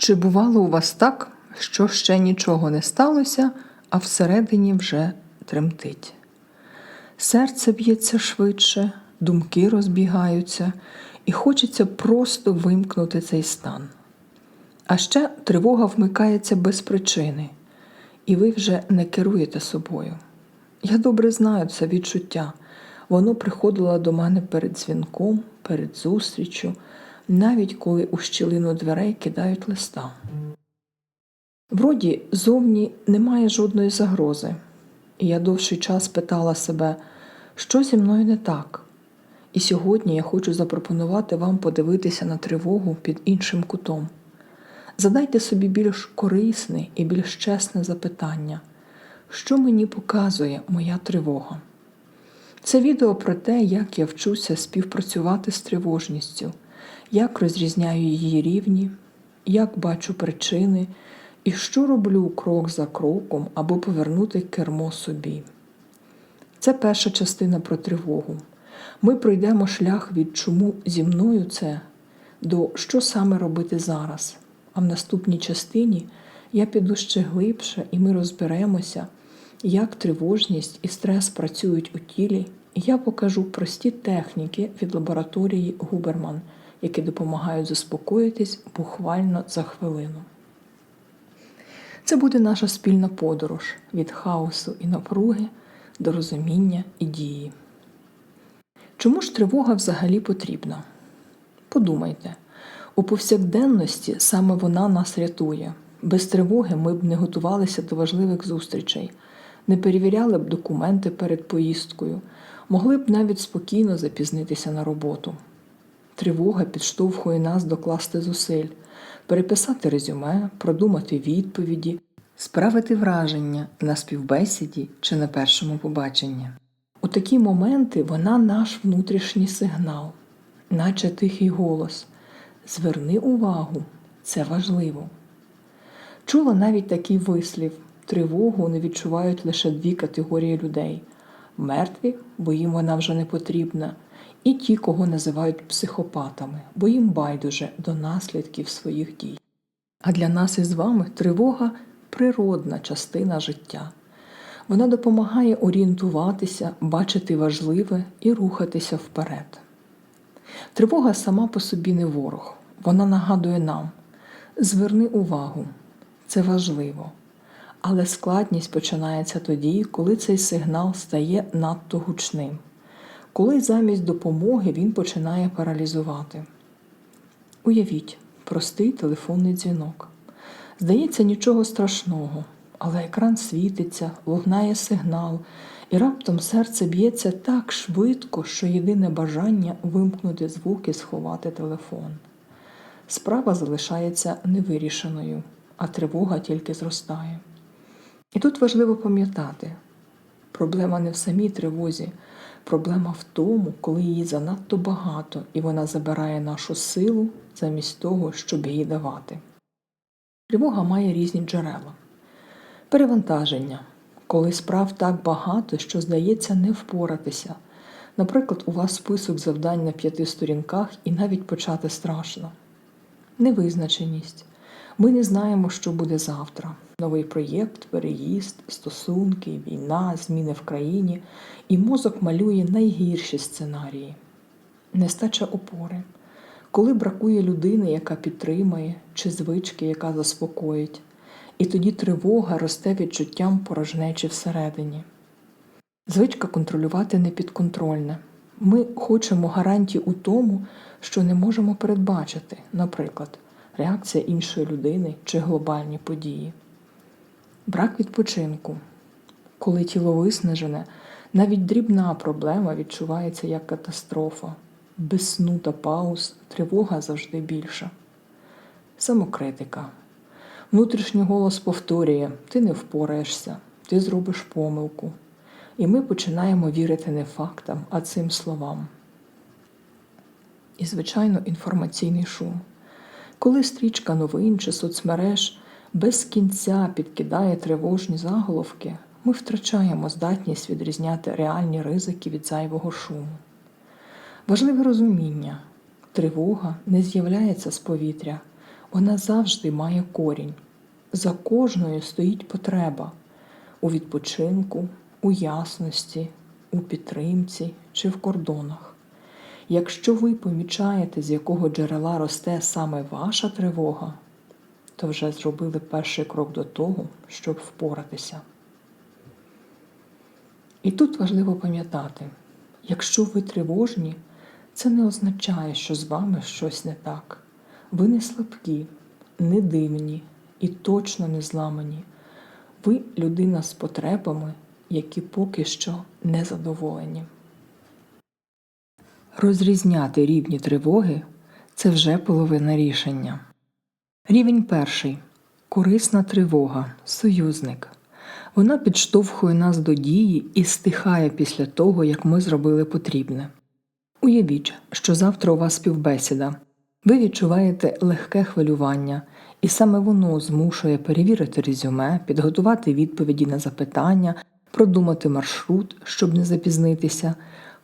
Чи бувало у вас так, що ще нічого не сталося, а всередині вже тремтить? Серце б'ється швидше, думки розбігаються, і хочеться просто вимкнути цей стан. А ще тривога вмикається без причини, і ви вже не керуєте собою. Я добре знаю це відчуття. Воно приходило до мене перед дзвінком, перед зустрічю, навіть коли у щілину дверей кидають листа. Вроді зовні немає жодної загрози, і я довший час питала себе, що зі мною не так. І сьогодні я хочу запропонувати вам подивитися на тривогу під іншим кутом. Задайте собі більш корисне і більш чесне запитання, що мені показує моя тривога. Це відео про те, як я вчуся співпрацювати з тривожністю, як розрізняю її рівні, як бачу причини і що роблю крок за кроком, аби повернути кермо собі. Це перша частина про тривогу. Ми пройдемо шлях від чому зі мною це до що саме робити зараз. А в наступній частині я піду ще глибше, і ми розберемося, як тривожність і стрес працюють у тілі, я покажу прості техніки від лабораторії Губерман, які допомагають заспокоїтись буквально за хвилину. Це буде наша спільна подорож від хаосу і напруги до розуміння і дії. Чому ж тривога взагалі потрібна? Подумайте, у повсякденності саме вона нас рятує. Без тривоги ми б не готувалися до важливих зустрічей, не перевіряли б документи перед поїздкою, могли б навіть спокійно запізнитися на роботу. Тривога підштовхує нас докласти зусиль, переписати резюме, продумати відповіді, справити враження на співбесіді чи на першому побаченні. У такі моменти вона наш внутрішній сигнал, наче тихий голос. Зверни увагу, це важливо. Чула навіть такий вислів: тривогу не відчувають лише дві категорії людей мертві, бо їм вона вже не потрібна, і ті, кого називають психопатами, бо їм байдуже до наслідків своїх дій. А для нас із вами тривога природна частина життя. Вона допомагає орієнтуватися, бачити важливе і рухатися вперед. Тривога сама по собі не ворог, вона нагадує нам: зверни увагу, це важливо. Але складність починається тоді, коли цей сигнал стає надто гучним, коли замість допомоги він починає паралізувати. Уявіть, простий телефонний дзвінок. Здається, нічого страшного, але екран світиться, лугнає сигнал, і раптом серце б'ється так швидко, що єдине бажання вимкнути звук і сховати телефон. Справа залишається невирішеною, а тривога тільки зростає. І тут важливо пам'ятати, проблема не в самій тривозі, проблема в тому, коли її занадто багато, і вона забирає нашу силу замість того, щоб її давати. Тривога має різні джерела. Перевантаження, коли справ так багато, що здається не впоратися. Наприклад, у вас список завдань на п'яти сторінках і навіть почати страшно. Невизначеність. Ми не знаємо, що буде завтра. Новий проєкт, переїзд, стосунки, війна, зміни в країні, і мозок малює найгірші сценарії. Нестача опори, коли бракує людини, яка підтримає, чи звички, яка заспокоїть, і тоді тривога росте відчуттям порожнечі всередині. Звичка контролювати непідконтрольне. Ми хочемо гарантій у тому, що не можемо передбачити, наприклад, реакція іншої людини чи глобальні події. Брак відпочинку. Коли тіло виснажене, навіть дрібна проблема відчувається як катастрофа. Без сну та пауз тривога завжди більша. Самокритика. Внутрішній голос повторює: ти не впораєшся, ти зробиш помилку. І ми починаємо вірити не фактам, а цим словам. І, звичайно, інформаційний шум. Коли стрічка новин чи соцмереж без кінця підкидає тривожні заголовки, ми втрачаємо здатність відрізняти реальні ризики від зайвого шуму. Важливе розуміння тривога не з'являється з повітря, Вона завжди має корінь. За кожною стоїть потреба у відпочинку, у ясності, у підтримці чи в кордонах. Якщо ви помічаєте, з якого джерела росте саме ваша тривога, то вже зробили перший крок до того, щоб впоратися. І тут важливо пам'ятати, якщо ви тривожні, це не означає, що з вами щось не так. Ви не слабкі, не дивні і точно не зламані. Ви людина з потребами, які поки що не задоволені. Розрізняти рівні тривоги це вже половина рішення. Рівень перший корисна тривога, союзник. Вона підштовхує нас до дії і стихає після того, як ми зробили потрібне. Уявіть, що завтра у вас співбесіда. Ви відчуваєте легке хвилювання, і саме воно змушує перевірити резюме, підготувати відповіді на запитання, продумати маршрут, щоб не запізнитися.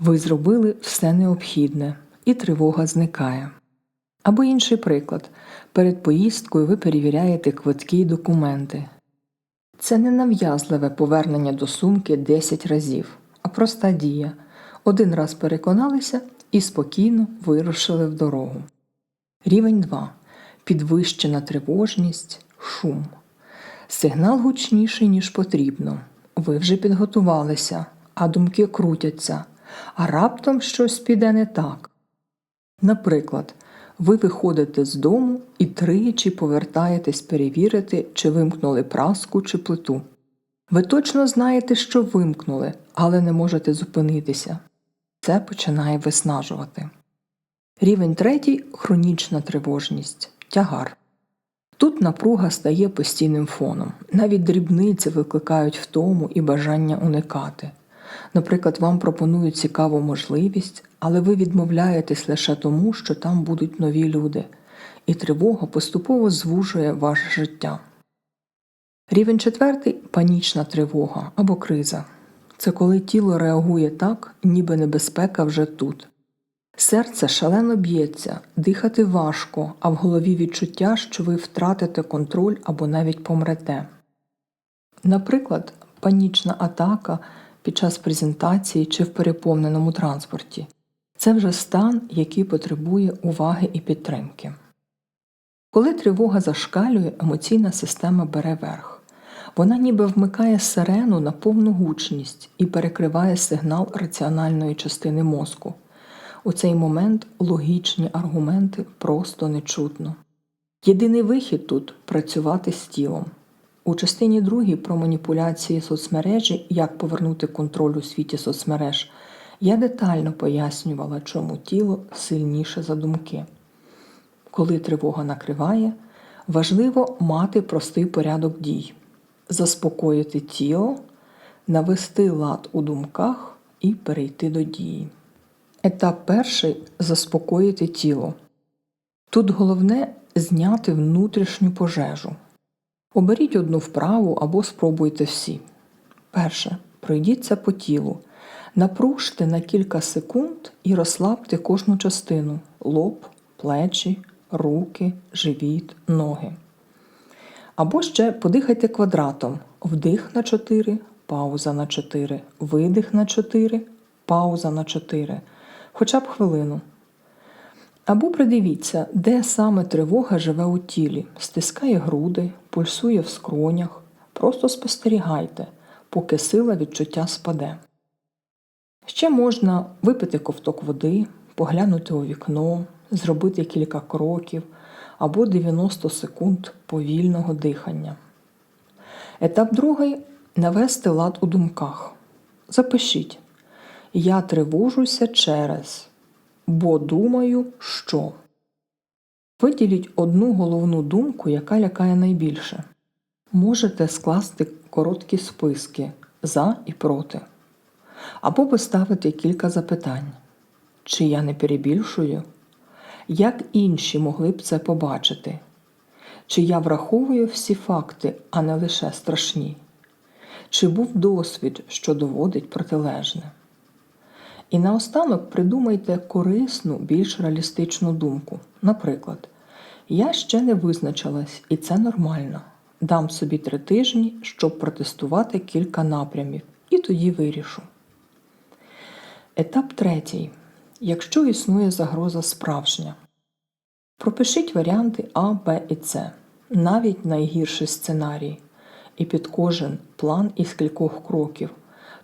Ви зробили все необхідне, і тривога зникає. Або інший приклад перед поїздкою ви перевіряєте квитки й документи. Це не нав'язливе повернення до сумки 10 разів, а проста дія. Один раз переконалися і спокійно вирушили в дорогу. Рівень 2. Підвищена тривожність, шум. Сигнал гучніший, ніж потрібно. Ви вже підготувалися, а думки крутяться, а раптом щось піде не так. Наприклад, ви виходите з дому і тричі повертаєтесь перевірити, чи вимкнули праску чи плиту. Ви точно знаєте, що вимкнули, але не можете зупинитися. Це починає виснажувати. Рівень третій хронічна тривожність, тягар. Тут напруга стає постійним фоном. Навіть дрібниці викликають втому і бажання уникати. Наприклад, вам пропонують цікаву можливість, але ви відмовляєтесь лише тому, що там будуть нові люди, і тривога поступово звужує ваше життя. Рівень четвертий панічна тривога або криза. Це коли тіло реагує так, ніби небезпека вже тут. Серце шалено б'ється, дихати важко, а в голові відчуття, що ви втратите контроль або навіть помрете. Наприклад, панічна атака під час презентації чи в переповненому транспорті це вже стан, який потребує уваги і підтримки. Коли тривога зашкалює, емоційна система бере верх. Вона ніби вмикає сирену на повну гучність і перекриває сигнал раціональної частини мозку. У цей момент логічні аргументи просто не чутно. Єдиний вихід тут працювати з тілом. У частині другій про маніпуляції соцмережі, як повернути контроль у світі соцмереж, я детально пояснювала, чому тіло сильніше за думки. Коли тривога накриває, важливо мати простий порядок дій, заспокоїти тіло, навести лад у думках і перейти до дії. Етап перший заспокоїти тіло. Тут головне зняти внутрішню пожежу. Оберіть одну вправу або спробуйте всі. Перше. Пройдіться по тілу. Напружте на кілька секунд і розслабте кожну частину лоб, плечі, руки, живіт, ноги. Або ще подихайте квадратом. Вдих на 4, пауза на 4, видих на 4, пауза на 4. Хоча б хвилину. Або придивіться, де саме тривога живе у тілі, стискає груди, пульсує в скронях. Просто спостерігайте, поки сила відчуття спаде. Ще можна випити ковток води, поглянути у вікно, зробити кілька кроків або 90 секунд повільного дихання. Етап другий навести лад у думках. Запишіть. Я тривожуся через, бо думаю, що. Виділіть одну головну думку, яка лякає найбільше. Можете скласти короткі списки за і проти. Або поставити кілька запитань. Чи я не перебільшую? Як інші могли б це побачити? Чи я враховую всі факти, а не лише страшні? Чи був досвід, що доводить протилежне? І наостанок придумайте корисну, більш реалістичну думку. Наприклад, Я ще не визначилась, і це нормально. Дам собі три тижні, щоб протестувати кілька напрямів, і тоді вирішу. Етап третій. Якщо існує загроза справжня. Пропишіть варіанти А, Б і С, навіть найгірший сценарій, і під кожен план із кількох кроків.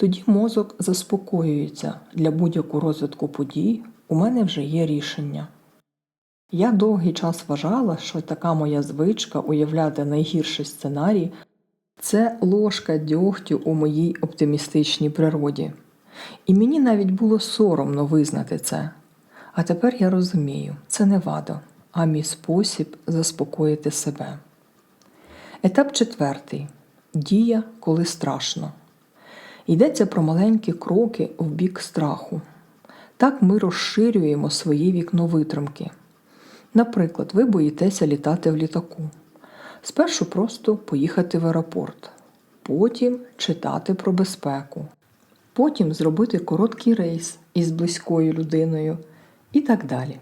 Тоді мозок заспокоюється для будь-якого розвитку подій, у мене вже є рішення. Я довгий час вважала, що така моя звичка уявляти найгірший сценарій це ложка дьогтю у моїй оптимістичній природі. І мені навіть було соромно визнати це. А тепер я розумію, це не вада, а мій спосіб заспокоїти себе. Етап четвертий. Дія, коли страшно. Йдеться про маленькі кроки в бік страху. Так ми розширюємо своє вікно витримки. Наприклад, ви боїтеся літати в літаку. Спершу просто поїхати в аеропорт, потім читати про безпеку, потім зробити короткий рейс із близькою людиною і так далі.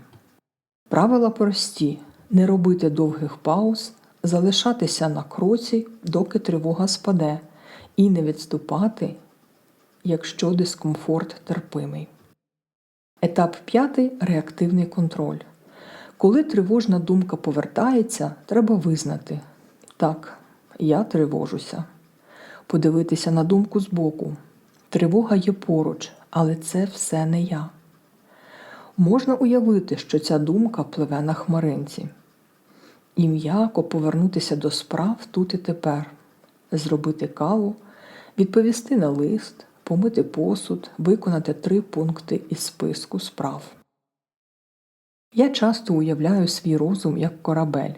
Правила прості: не робити довгих пауз, залишатися на кроці, доки тривога спаде, і не відступати, якщо дискомфорт терпимий. Етап п'ятий реактивний контроль. Коли тривожна думка повертається, треба визнати так, я тривожуся. Подивитися на думку збоку. Тривога є поруч, але це все не я. Можна уявити, що ця думка пливе на хмаринці. І м'яко повернутися до справ тут і тепер, зробити каву, відповісти на лист, помити посуд, виконати три пункти із списку справ. Я часто уявляю свій розум як корабель.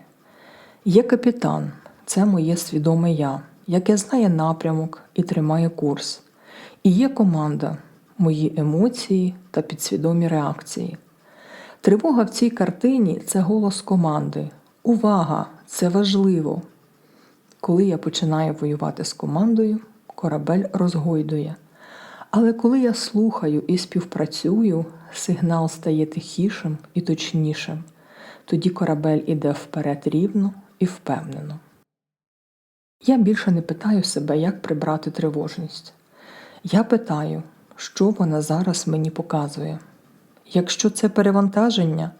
Є капітан, це моє свідоме я, яке знає напрямок і тримає курс. І є команда, мої емоції та підсвідомі реакції. Тривога в цій картині це голос команди. Увага! Це важливо. Коли я починаю воювати з командою, корабель розгойдує. Але коли я слухаю і співпрацюю, сигнал стає тихішим і точнішим. Тоді корабель іде вперед рівно і впевнено. Я більше не питаю себе, як прибрати тривожність. Я питаю, що вона зараз мені показує. Якщо це перевантаження,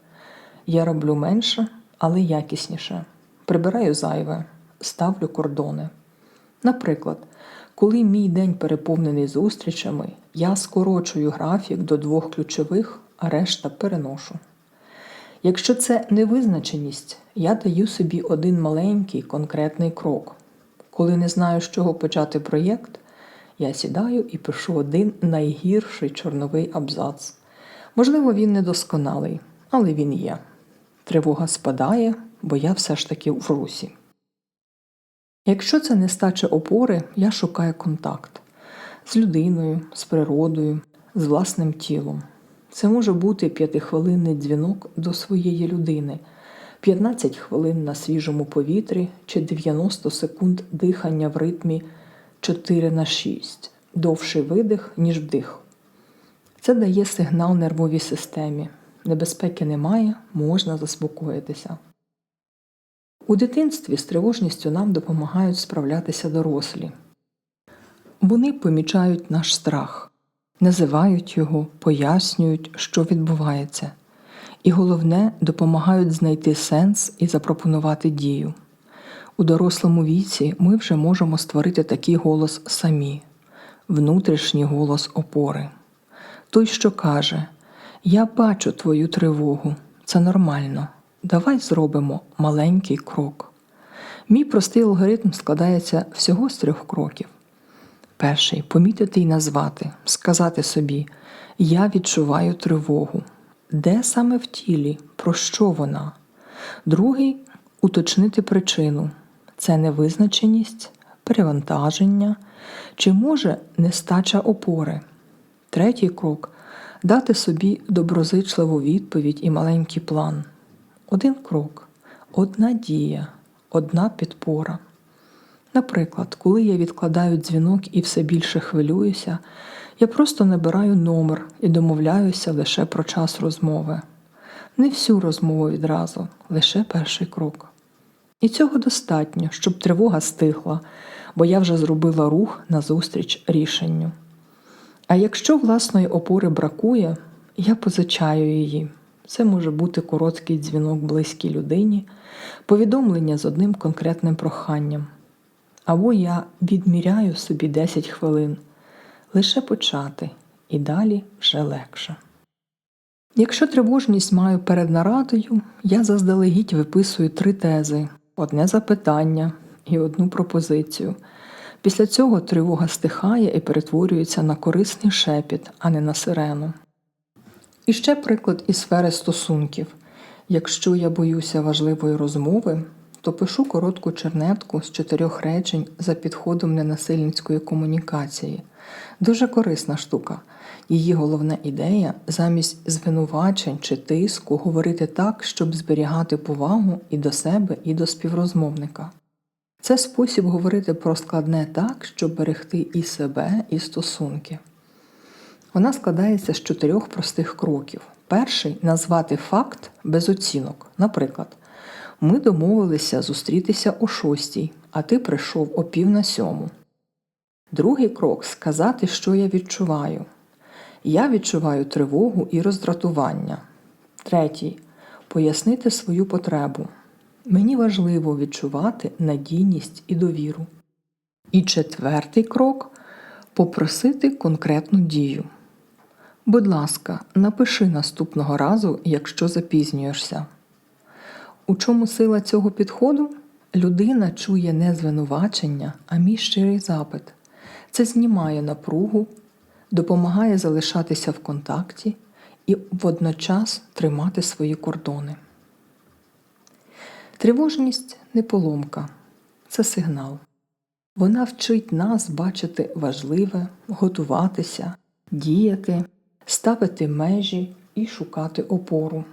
я роблю менше, але якісніше. Прибираю зайве, ставлю кордони. Наприклад, коли мій день переповнений зустрічами, я скорочую графік до двох ключових, а решта переношу. Якщо це невизначеність, я даю собі один маленький конкретний крок. Коли не знаю, з чого почати проєкт, я сідаю і пишу один найгірший чорновий абзац. Можливо, він недосконалий, але він є. Тривога спадає, бо я все ж таки в русі. Якщо це нестача опори, я шукаю контакт з людиною, з природою, з власним тілом. Це може бути п'ятихвилинний дзвінок до своєї людини, 15 хвилин на свіжому повітрі чи 90 секунд дихання в ритмі 4 на 6, довший видих, ніж вдих. Це дає сигнал нервовій системі. Небезпеки немає, можна заспокоїтися. У дитинстві з тривожністю нам допомагають справлятися дорослі. Вони помічають наш страх, називають його, пояснюють, що відбувається, і головне, допомагають знайти сенс і запропонувати дію. У дорослому віці ми вже можемо створити такий голос самі, внутрішній голос опори. Той, що каже: Я бачу твою тривогу, це нормально. Давай зробимо маленький крок. Мій простий алгоритм складається всього з трьох кроків. Перший помітити і назвати, сказати собі, я відчуваю тривогу. Де саме в тілі, про що вона? Другий уточнити причину це невизначеність, перевантаження чи може нестача опори. Третій крок дати собі доброзичливу відповідь і маленький план. Один крок, одна дія, одна підпора. Наприклад, коли я відкладаю дзвінок і все більше хвилююся, я просто набираю номер і домовляюся лише про час розмови. Не всю розмову відразу, лише перший крок. І цього достатньо, щоб тривога стихла, бо я вже зробила рух назустріч рішенню. А якщо власної опори бракує, я позичаю її. Це може бути короткий дзвінок близькій людині, повідомлення з одним конкретним проханням. Або я відміряю собі 10 хвилин, лише почати, і далі вже легше. Якщо тривожність маю перед нарадою, я заздалегідь виписую три тези, одне запитання і одну пропозицію. Після цього тривога стихає і перетворюється на корисний шепіт, а не на сирену. І ще приклад із сфери стосунків. Якщо я боюся важливої розмови, то пишу коротку чернетку з чотирьох речень за підходом ненасильницької комунікації. Дуже корисна штука. Її головна ідея замість звинувачень чи тиску говорити так, щоб зберігати повагу і до себе, і до співрозмовника. Це спосіб говорити про складне так, щоб берегти і себе, і стосунки. Вона складається з чотирьох простих кроків. Перший назвати факт без оцінок. Наприклад, ми домовилися зустрітися о шостій, а ти прийшов о пів на сьому. Другий крок сказати, що я відчуваю. Я відчуваю тривогу і роздратування. Третій пояснити свою потребу. Мені важливо відчувати надійність і довіру. І четвертий крок попросити конкретну дію. Будь ласка, напиши наступного разу, якщо запізнюєшся. У чому сила цього підходу? Людина чує не звинувачення, а мій щирий запит. Це знімає напругу, допомагає залишатися в контакті і водночас тримати свої кордони. Тривожність не поломка, це сигнал. Вона вчить нас бачити важливе, готуватися, діяти, ставити межі і шукати опору.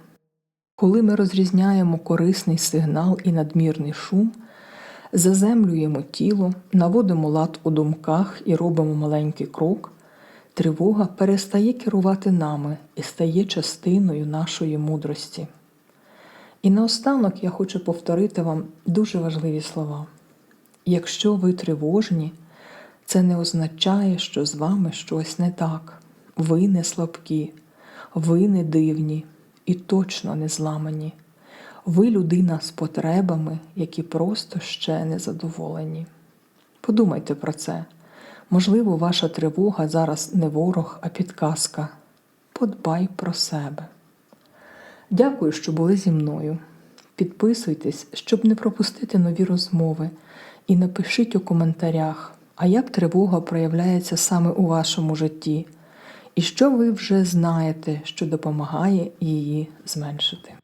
Коли ми розрізняємо корисний сигнал і надмірний шум, заземлюємо тіло, наводимо лад у думках і робимо маленький крок, тривога перестає керувати нами і стає частиною нашої мудрості. І наостанок я хочу повторити вам дуже важливі слова. Якщо ви тривожні, це не означає, що з вами щось не так. Ви не слабкі, ви не дивні і точно не зламані. Ви людина з потребами, які просто ще не задоволені. Подумайте про це. Можливо, ваша тривога зараз не ворог, а підказка. Подбай про себе. Дякую, що були зі мною. Підписуйтесь, щоб не пропустити нові розмови, і напишіть у коментарях, а як тривога проявляється саме у вашому житті, і що ви вже знаєте, що допомагає її зменшити.